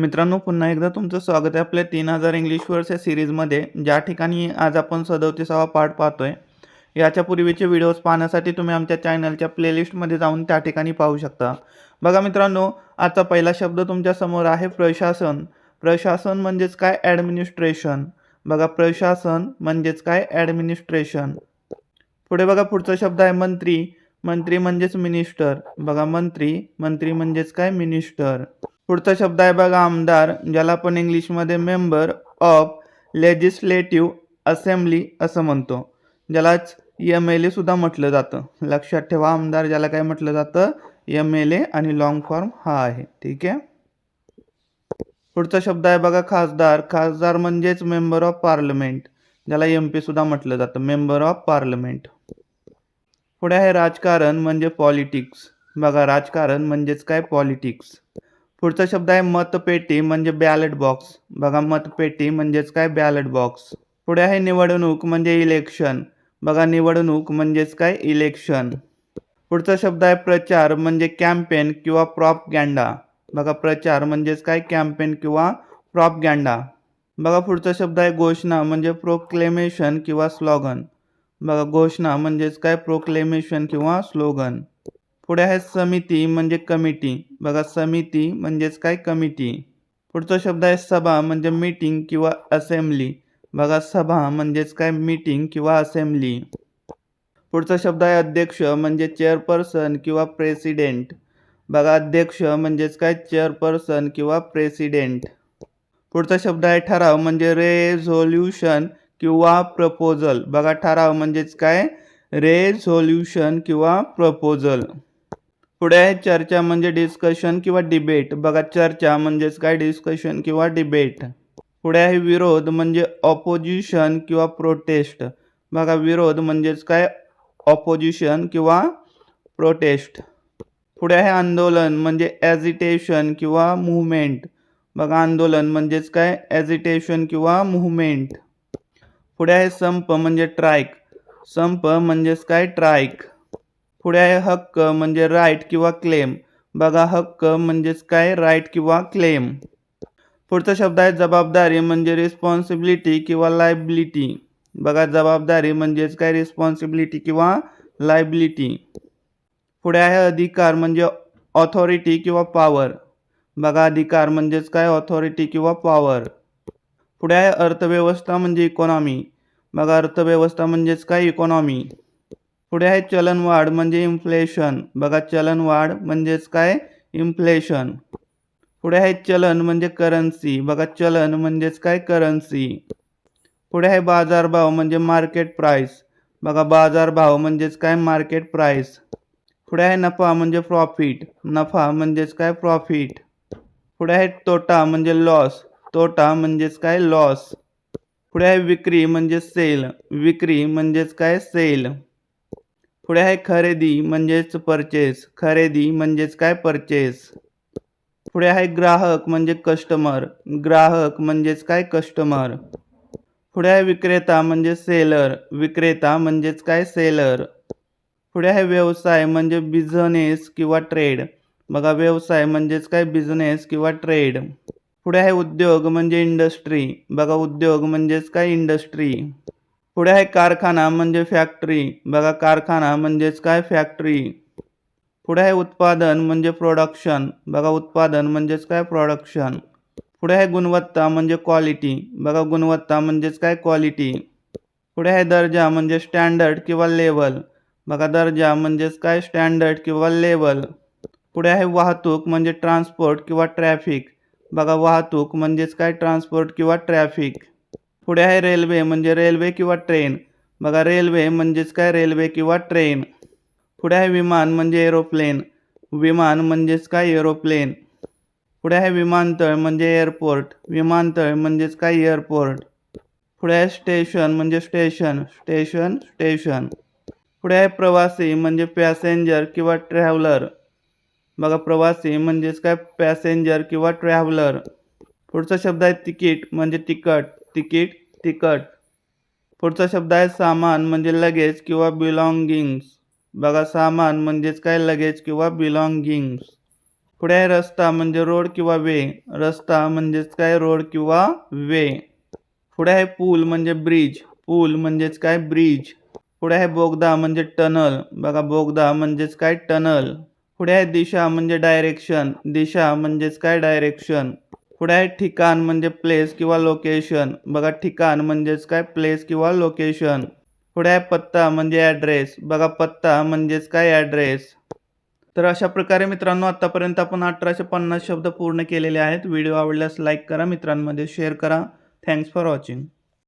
मित्रांनो पुन्हा एकदा तुमचं स्वागत आहे आपल्या तीन हजार इंग्लिश वर्ष या सिरीजमध्ये ज्या ठिकाणी आज आपण सदोतीसावा पाठ पाहतोय याच्या पूर्वीचे व्हिडिओज पाहण्यासाठी तुम्ही आमच्या चॅनलच्या प्लेलिस्टमध्ये जाऊन त्या ठिकाणी पाहू शकता. बघा मित्रांनो आजचा पहिला शब्द तुमच्यासमोर आहे प्रशासन. प्रशासन म्हणजेच काय? ॲडमिनिस्ट्रेशन बघा प्रशासन म्हणजेच काय? ॲडमिनिस्ट्रेशन पुढे बघा पुढचा शब्द आहे मंत्री. मंत्री म्हणजेच मिनिस्टर बघा मंत्री. मंत्री म्हणजेच काय? मिनिस्टर पुढचा शब्द आहे बघा आमदार ज्याला आपण इंग्लिशमध्ये मेंबर ऑफ लेजिस्लेटिव्ह असेंब्ली असं म्हणतो. ज्यालाच एम एल ए सुद्धा म्हटलं जातं. लक्षात ठेवा आमदार ज्याला काय म्हटलं जातं? एम एल ए आणि लॉंग फॉर्म हा आहे. ठीक आहे? पुढचा शब्द आहे बघा खासदार. खासदार म्हणजेच मेंबर ऑफ पार्लमेंट ज्याला एम पी सुद्धा म्हटलं जातं. मेंबर ऑफ पार्लमेंट पुढे आहे राजकारण म्हणजे पॉलिटिक्स बघा राजकारण म्हणजेच काय? पॉलिटिक्स पुढचा शब्द आहे मतपेटी म्हणजे बॅलेट बॉक्स बघा मतपेटी म्हणजेच काय? बॅलेट बॉक्स पुढे आहे निवडणूक म्हणजे इलेक्शन बघा निवडणूक म्हणजेच काय? इलेक्शन पुढचा शब्द आहे प्रचार म्हणजे कॅम्पेन किंवा प्रॉप गँडा बघा प्रचार म्हणजेच काय? कॅम्पेन किंवा प्रॉप गँडा बघा पुढचा शब्द आहे घोषणा म्हणजे प्रोक्लेमेशन किंवा स्लोगन बघा घोषणा म्हणजेच काय? प्रोक्लेमेशन किंवा स्लोगन पुढे आहे समिती म्हणजे कमिटी. बघा समिती म्हणजेच काय? कमिटी. पुढचा शब्द आहे सभा म्हणजे मीटिंग किंवा असेंब्ली. बघा सभा म्हणजेच काय? मीटिंग किंवा असेंब्ली. पुढचा शब्द आहे अध्यक्ष म्हणजे चेअरपर्सन किंवा प्रेसिडेंट. बघा अध्यक्ष म्हणजेच काय? चेअरपर्सन किंवा प्रेसिडेंट. पुढचा शब्द आहे ठराव म्हणजे रेझोल्युशन किंवा प्रपोजल. बघा ठराव म्हणजेच काय? रेझोल्युशन किंवा प्रपोजल. पुढे आहे चर्चा म्हणजे डिस्कशन किंवा डिबेट बघा, चर्चा म्हणजेच काय? डिस्कशन किंवा डिबेट पुढे आहे विरोध म्हणजे ऑपोजिशन किंवा प्रोटेस्ट बघा, विरोध म्हणजेच काय? ऑपोजिशन किंवा प्रोटेस्ट पुढे आहे आंदोलन म्हणजे ॲजिटेशन किंवा मुव्हमेंट बघा, आंदोलन म्हणजेच काय? ॲजिटेशन किंवा मुव्हमेंट पुढे आहे संप म्हणजे ट्रायक संप म्हणजेच काय? ट्रायक पुढे आहे हक्क म्हणजे राईट किंवा क्लेम बघा हक्क म्हणजेच काय? राईट किंवा क्लेम पुढचा शब्द आहे जबाबदारी म्हणजे रिस्पॉन्सिबिलिटी किंवा लायबिलिटी बघा जबाबदारी म्हणजेच काय? रिस्पॉन्सिबिलिटी किंवा लायबिलिटी पुढे आहे अधिकार म्हणजे ऑथॉरिटी किंवा पॉवर बघा अधिकार म्हणजेच काय? ऑथॉरिटी किंवा पॉवर पुढे आहे अर्थव्यवस्था म्हणजे इकॉनॉमी बघा अर्थव्यवस्था म्हणजेच काय? इकॉनॉमी पुढे आहे चलनवाढ म्हणजे इन्फ्लेशन बघा, चलनवाढ म्हणजेच काय? इन्फ्लेशन पुढे आहे चलन म्हणजे करन्सी बघा, चलन म्हणजेच काय? करन्सी पुढे आहे बाजारभाव म्हणजे मार्केट प्राइस बघा, बाजारभाव म्हणजेच काय? मार्केट प्राइस पुढे आहे नफा म्हणजे प्रॉफिट नफा म्हणजेच काय? प्रॉफिट पुढे आहे तोटा म्हणजे लॉस तोटा म्हणजेच काय? लॉस पुढे आहे विक्री म्हणजे सेल विक्री म्हणजेच काय? सेल पुढे आहे खरेदी म्हणजेच परचेस खरेदी म्हणजेच काय परचेस पुढे आहे ग्राहक म्हणजे कस्टमर ग्राहक म्हणजेच काय कस्टमर पुढे आहे विक्रेता म्हणजे सेलर विक्रेता म्हणजेच काय सेलर पुढे आहे व्यवसाय म्हणजे बिझनेस किंवा ट्रेड बघा व्यवसाय म्हणजेच काय बिझनेस किंवा ट्रेड पुढे आहे उद्योग म्हणजे इंडस्ट्री बघा उद्योग म्हणजेच काय इंडस्ट्री पुढे आहे कारखाना म्हणजे फॅक्टरी बघा, कारखाना म्हणजेच काय? फॅक्टरी पुढे उत्पादन म्हणजे प्रोडक्शन बघा, उत्पादन म्हणजेच काय? प्रोडक्शन पुढे आहे गुणवत्ता म्हणजे क्वालिटी बघा, गुणवत्ता म्हणजेच काय? क्वालिटी पुढे आहे दर्जा म्हणजे स्टँडर्ड किंवा लेवल बघा, दर्जा म्हणजेच काय? स्टँडर्ड लेवल पुढे आहे वाहतूक म्हणजे ट्रान्सपोर्ट किंवा ट्रॅफिक बघा, वाहतूक म्हणजेच काय? ट्रान्सपोर्ट किंवा ट्रॅफिक पुढे आहे रेल्वे, म्हणजे रेल्वे किंवा ट्रेन. बघा, रेल्वे म्हणजेच काय? रेल्वे किंवा ट्रेन. पुढे आहे विमान, म्हणजे एरोप्लेन. विमान म्हणजेच काय? एरोप्लेन. पुढे आहे विमानतळ, म्हणजे एअरपोर्ट. विमानतळ म्हणजेच काय? एअरपोर्ट. पुढे आहे स्टेशन, म्हणजे स्टेशन. Station station. पुढे आहे प्रवासी, म्हणजे पॅसेंजर किंवा ट्रॅव्हलर. बघा, प्रवासी म्हणजेच काय? पॅसेंजर किंवा ट्रॅव्हलर. पुढचा शब्द आहे तिकीट, म्हणजे तिकट. तिकीट तिकट पुढचा शब्द आहे सामान म्हणजे लगेज किंवा बिलॉंगिंग्स बघा सामान म्हणजेच काय? लगेज किंवा बिलॉंगिंग्स पुढे आहे रस्ता म्हणजे रोड किंवा वे. रस्ता म्हणजेच काय? रोड किंवा वे. पुढे आहे पूल म्हणजे ब्रिज. पूल म्हणजेच काय? ब्रिज. पुढे आहे बोगदा म्हणजे टनल. बघा बोगदा म्हणजेच काय? टनल. पुढे आहे दिशा म्हणजे डायरेक्शन दिशा म्हणजेच काय? डायरेक्शन पुढे आहे ठिकाण म्हणजे प्लेस किंवा लोकेशन बघा ठिकाण म्हणजेच काय? प्लेस किंवा लोकेशन पुढे आहे पत्ता म्हणजे ॲड्रेस बघा पत्ता म्हणजेच काय? ॲड्रेस तर अशा प्रकारे मित्रांनो आत्तापर्यंत आपण अठराशे पन्नास शब्द पूर्ण केलेले आहेत. व्हिडिओ आवडल्यास लाईक करा मित्रांमध्ये शेअर करा. Thanks for watching